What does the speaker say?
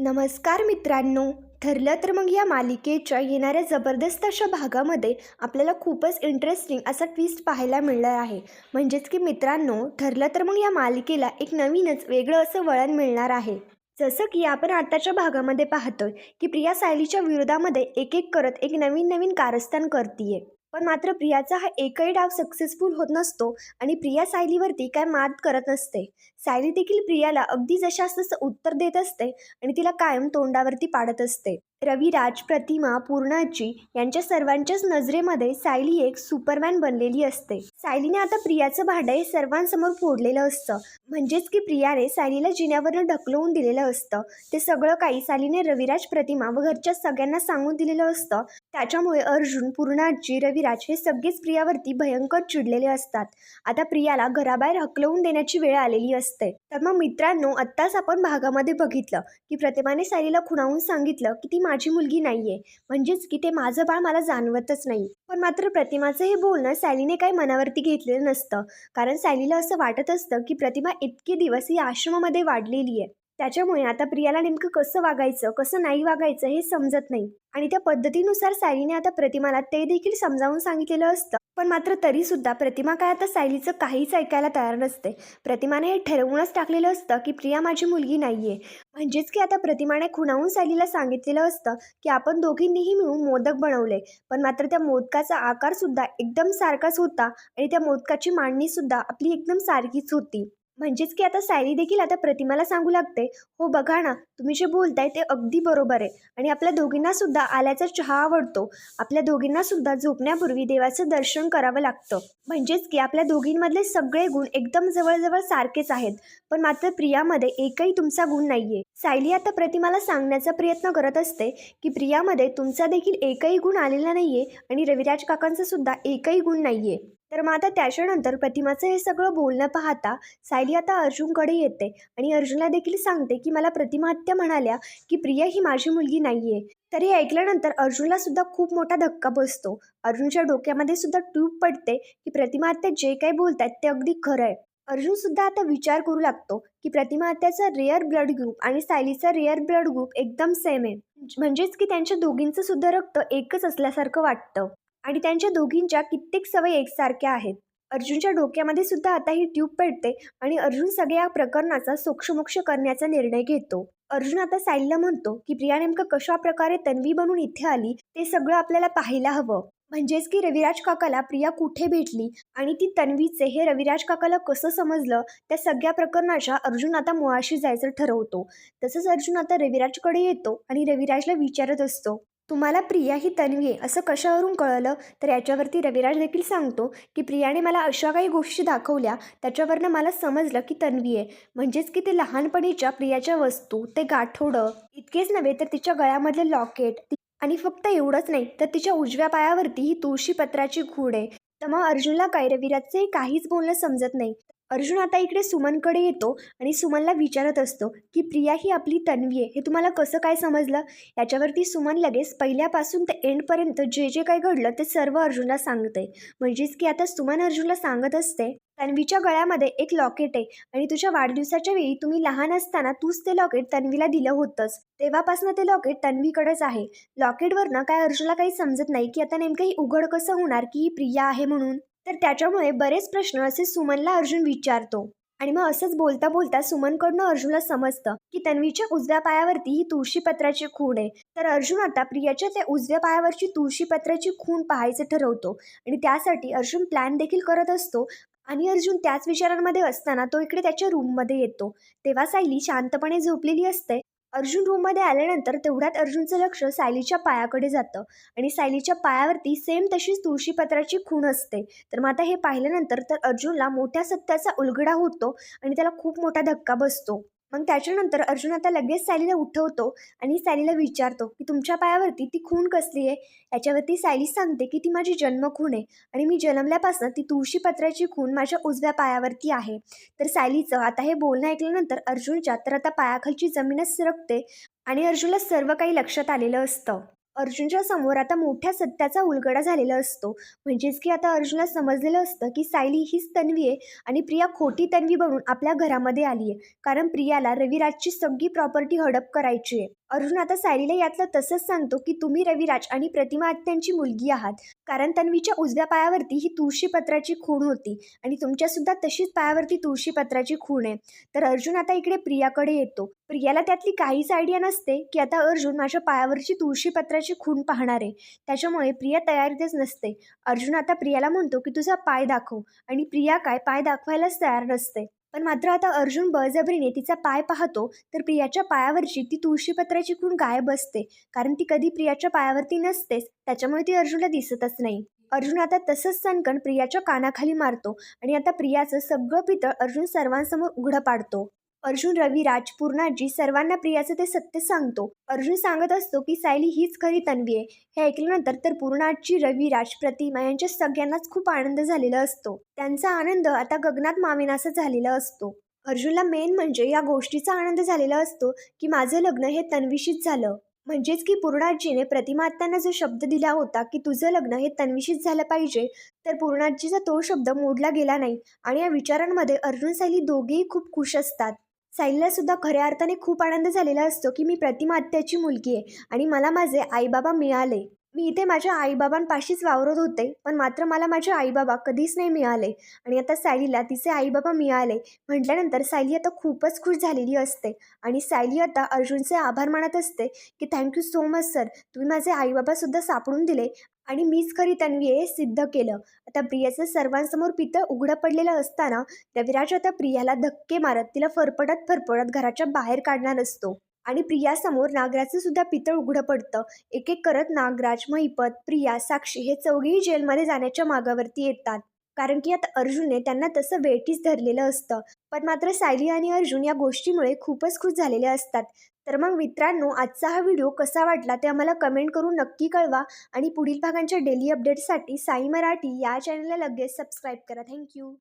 नमस्कार मित्रांनो. ठरलं तर मग या मालिकेच्या येणाऱ्या जबरदस्त अशा भागामध्ये आपल्याला खूपच इंटरेस्टिंग असा ट्विस्ट पाहायला मिळणार आहे. म्हणजेच की मित्रांनो ठरलं तर मग या मालिकेला एक नवीनच वेगळं असं वळण मिळणार आहे. जसं की आपण आताच्या भागामध्ये पाहतोय की प्रिया सायलीच्या विरोधामध्ये एक एक करत एक नवीन नवीन कारस्थान करतीये. पण मात्र प्रियाचा हा एकही डाव सक्सेसफुल होत नसतो आणि प्रिया सायलीवरती काय मात करत नसते. सायली देखील प्रियाला अगदी जशास तसं उत्तर देत असते आणि तिला कायम तोंडावरती पाडत असते. रविराज प्रतिमा पूर्णाजी यांच्या सर्वांच्याच नजरेमध्ये सायली एक सुपरमॅन बनलेली असते. सायलीने आता प्रियाचं भांडं हे सर्वांसमोर फोडलेलं असतं. म्हणजेच की प्रियाने सायलीला जिन्यावरनं ढकलवून दिलेलं असतं. ते सगळं काही सायलीने रविराज प्रतिमा व घरच्या सगळ्यांना सांगून दिलेलं असतं. त्याच्यामुळे अर्जुन पूर्णाजी रविराज हे सगळेच प्रियावरती भयंकर चिडलेले असतात. आता प्रियाला घराबाहेर हकलवून देण्याची वेळ आलेली असते. तर मग मित्रांनो आत्ताच आपण भागामध्ये बघितलं की प्रतिमाने सायलीला खुणावून सांगितलं की ती माझी मुलगी नाहीये. म्हणजेच की ते माझं बाळ मला जाणवतच नाही. पण मात्र प्रतिमाचं हे बोलणं सॅलीने काही मनावरती घेतलेलं नसतं. कारण सॅलीला असं वाटत असतं की प्रतिमा इतके दिवस ही आश्रमामध्ये वाढलेली आहे त्याच्यामुळे आता प्रियाला नेमकं कसं वागायचं कसं नाही वागायचं हे समजत नाही. आणि त्या पद्धतीनुसार सायलीने आता प्रतिमाला ते देखील समजावून सांगितलेलं असतं. पण मात्र तरी सुद्धा प्रतिमा काय आता सायलीचं काहीच ऐकायला तयार नसते. प्रतिमाने हे ठरवूनच टाकलेलं असतं की प्रिया माझी मुलगी नाहीये. म्हणजेच की आता प्रतिमाने खुणावून सायलीला सांगितलेलं असतं की आपण दोघींनीही मिळून मोदक बनवले. पण मात्र त्या मोदकाचा आकार सुद्धा एकदम सारखाच होता आणि त्या मोदकाची मांडणी सुद्धा आपली एकदम सारखीच होती. म्हणजेच की आता सायली देखील आता प्रतिमाला सांगू लागते हो बघा ना तुम्ही जे बोलताय ते अगदी बरोबर आहे. आणि आपल्या दोघींना सुद्धा आल्याचा चहा आवडतो. आपल्या दोघींना सुद्धा झोपण्यापूर्वी देवाचं दर्शन करावं लागतं. म्हणजेच की आपल्या दोघींमधले सगळे गुण एकदम जवळजवळ सारखेच आहेत पण मात्र प्रियामध्ये एकही तुमचा गुण नाहीये. सायली आता प्रतिमाला सांगण्याचा प्रयत्न करत असते की प्रियामध्ये तुमचा देखील एकही गुण आलेला नाहीये आणि रविराज काकांचा सुद्धा एकही गुण नाहीये. तर मग आता त्याच्यानंतर प्रतिमाचं हे सगळं बोलणं पाहता सायली आता अर्जुनकडे येते आणि अर्जुनला देखील सांगते की मला प्रतिमहत्या म्हणाल्या की प्रिया ही माझी मुलगी नाहीये. तर हे ऐकल्यानंतर अर्जुनला सुद्धा खूप मोठा धक्का बसतो. अर्जुनच्या डोक्यामध्ये सुद्धा ट्यूब पडते की प्रतिमहत्या जे काही बोलतात ते अगदी खरं आहे अर्जुन सुद्धा आता विचार करू लागतो की प्रतिमा हत्याचा रेअर ब्लड ग्रुप आणि सायलीचा रेअर ब्लड ग्रुप एकदम सेम आहे. म्हणजेच की त्यांच्या दोघींचं सुद्धा रक्त एकच असल्यासारखं वाटतं. आणि त्यांच्या दोघींच्या कित्येक सवयी एकसारख्या आहेत. अर्जुनच्या डोक्यामध्ये सुद्धा आता ही ट्यूब पेटते आणि अर्जुन सगळ्या प्रकरणाचा सोक्षमोक्ष करण्याचा निर्णय घेतो. अर्जुन आता साईलला म्हणतो की प्रिया नेमकं कशा प्रकारे तन्वी बनून इथे आली ते सगळं आपल्याला पाहायला हवं. म्हणजेच की रविराज काकाला प्रिया कुठे भेटली आणि ती तन्वीचे हे रविराज काकाला कसं समजलं त्या सगळ्या प्रकरणाच्या अर्जुन आता मुळाशी जायचं ठरवतो. तसंच अर्जुन आता रविराजकडे येतो आणि रविराजला विचारत असतो. तुम्हाला प्रिया ही तन्वी आहे असं कशावरून कळलं? तर याच्यावरती रविराज देखील सांगतो की प्रियाने मला अशा काही गोष्टी दाखवल्या त्याच्यावरनं मला समजलं की तन्वी आहे म्हणजेच की ते लहानपणीच्या प्रियाच्या वस्तू ते गाठोडं इतकेच नव्हे तर तिच्या गळ्यामधले लॉकेट आणि फक्त एवढंच नाही तर तिच्या उजव्या पायावरती ही तुळशी पत्राची खूड आहे तर मग अर्जुनला काय? रविराजचे काहीच बोलणं समजत नाही. अर्जुन आता इकडे सुमनकडे येतो आणि सुमनला विचारत असतो की प्रिया ही आपली तन्वी आहे. हे तुम्हाला कसं काय समजलं? याच्यावरती सुमन लगेच पहिल्यापासून ते एंडपर्यंत जे जे काही घडलं ते सर्व अर्जुनला सांगते म्हणजेच की आता सुमन अर्जुनला सांगत असते तन्वीच्या गळ्यामध्ये एक लॉकेट आहे आणि तुझ्या वाढदिवसाच्या वेळी तुम्ही लहान असताना तूच ते लॉकेट तन्वीला दिलं होतंस. तेव्हापासून ते लॉकेट तन्वीकडेच आहे. लॉकेटवरनं काय अर्जुनला काही समजत नाही की आता नेमकं ही उघड कसं होणार की ही प्रिया आहे म्हणून? तर त्याच्यामुळे बरेच प्रश्न असे सुमनला अर्जुन विचारतो. आणि मग असंच बोलता बोलता सुमनकडनं अर्जुनला समजतं की तन्वीच्या उजव्या पायावरती ही तुळशीपत्राची खूण आहे. तर अर्जुन आता प्रियाच्या त्या उजव्या पायावरची तुळशीपत्राची खूण पाहायचं ठरवतो. आणि त्यासाठी अर्जुन प्लॅन देखील करत असतो. आणि अर्जुन त्याच विचारांमध्ये असताना तो इकडे त्याच्या रूममध्ये येतो. तेव्हा सायली शांतपणे झोपलेली असते. अर्जुन रूममध्ये आल्यानंतर तेवढ्यात अर्जुनचं लक्ष सायलीच्या पायाकडे जातं. आणि सायलीच्या पायावरती सेम तशीच तुळशीपत्राची खूण असते. तर मग आता हे पाहिल्यानंतर तर अर्जुनला मोठ्या सत्याचा उलगडा होतो आणि त्याला खूप मोठा धक्का बसतो. मग त्याच्यानंतर अर्जुन आता लगेच सायलीला उठवतो आणि सायलीला विचारतो की तुमच्या पायावरती ती खूण कसली आहे? याच्यावरती सायली सांगते की ती माझी जन्मखूण आहे आणि मी जन्मल्यापासून ती तुळशी पत्राची खूण माझ्या उजव्या पायावरती आहे. तर सायलीचं आता हे बोलणं ऐकल्यानंतर अर्जुनच्या तर आता पायाखालची जमीनच सरकते आणि अर्जुनला सर्व काही लक्षात आलेलं असतं. अर्जुनच्या समोर आता मोठ्या सत्याचा उलगडा झालेला असतो. म्हणजेच की आता अर्जुनला समजलेलं असतं की सायली हीच तन्वी आहे आणि प्रिया खोटी तन्वी बनून आपल्या घरामध्ये आली आहे कारण प्रियाला रविराजची सगळी प्रॉपर्टी हडप करायची आहे. अर्जुन आता सायलीला यातलं तसंच सांगतो की तुम्ही रविराज आणि प्रतिमा आत्यांची मुलगी आहात. कारण तन्वीच्या उजव्या पायावरती ही तुळशीपत्राची खूण होती आणि तुमच्यासुद्धा तशीच पायावरती तुळशीपत्राची खूण आहे. तर अर्जुन आता इकडे प्रियाकडे येतो. प्रियाला त्यातली काहीच आयडिया नसते की आता अर्जुन माझ्या पायावरची तुळशीपत्राची खूण पाहणार आहे. त्याच्यामुळे प्रिया तयारीतच नसते. अर्जुन आता प्रियाला म्हणतो की तुझा पाय दाखव आणि प्रिया काय पाय दाखवायलाच तयार नसते. पण मात्र आता अर्जुन बळजबरीने तिचा पाय पाहतो तर प्रियाच्या पायावरची ती तुळशीपत्राची खूण गायब असते. कारण ती कधी प्रियाच्या पायावरती नसतेच त्याच्यामुळे ती अर्जुनला दिसतच नाही. अर्जुन आता तसंच सणकण प्रियाच्या कानाखाली मारतो आणि आता प्रियाचं सगळं पितळ अर्जुन सर्वांसमोर उघडं पाडतो. अर्जुन रवी राजपूर्णाजी सर्वांना प्रियाचं ते सत्य सांगतो. अर्जुन सांगत असतो की सायली हीच खरी तन्वी आहे. हे ऐकल्यानंतर तर पूर्णाजी रवी प्रतिमा यांच्या सगळ्यांनाच खूप आनंद झालेला असतो. त्यांचा आनंद आता गगनात मावेनासा झालेला असतो. अर्जुनला मेन म्हणजे या गोष्टीचा आनंद झालेला असतो की माझं लग्न हे तन्वीशीच झालं. म्हणजेच की पूर्णाजीने प्रतिमात्यांना जो शब्द दिला होता की तुझं लग्न हे तन्वीशीच झालं पाहिजे तर पूर्णाजीचा तो शब्द मोडला गेला नाही. आणि या विचारांमध्ये अर्जुन सायली दोघेही खूप खुश असतात. सायलीला सुद्धा खऱ्या अर्थाने खूप आनंद झालेला असतो की मी प्रतिमा आत्याची मुलगी आहे आणि मला माझे आईबाबा मिळाले. मी इथे माझ्या आईबाबांपाशीच वावरत होते पण मात्र मला माझे आईबाबा कधीच नाही मिळाले. आणि आता सायलीला तिचे आईबाबा मिळाले म्हटल्यानंतर सायली आता खूपच खुश झालेली असते. आणि सायली आता अर्जुनचे आभार मानत असते की थँक्यू सो मच सर तुम्ही माझे आईबाबासुद्धा सापडून दिले. आणि मीच खरी तन्वी हे सिद्ध केलं. आता प्रियाचं सर्वांसमोर पितळ उघडं पडलेलं असताना रविराज आता प्रियाला धक्के मारत तिला फरफडत फरफडत घराच्या बाहेर काढणार असतो. आणि प्रियासमोर नागराजचं सुद्धा पितळ उघडं पडतं. एक एक करत नागराज महिपत प्रिया साक्षी हे चौघेही जेलमध्ये जाण्याच्या मागावरती येतात. कारण की आता अर्जुनने त्यांना तसं वेटीच धरलेलं असतं. पण मात्र सायली आणि अर्जुन या गोष्टीमुळे खूपच खुश झालेले असतात. तर मग मित्रांनो आजचा हा व्हिडिओ कसा वाटला ते आम्हाला कमेंट करून नक्की कळवा. आणि पुढील भागांच्या डेली अपडेट्ससाठी साई मराठी या चॅनलला लगेच सबस्क्राईब करा. थँक्यू.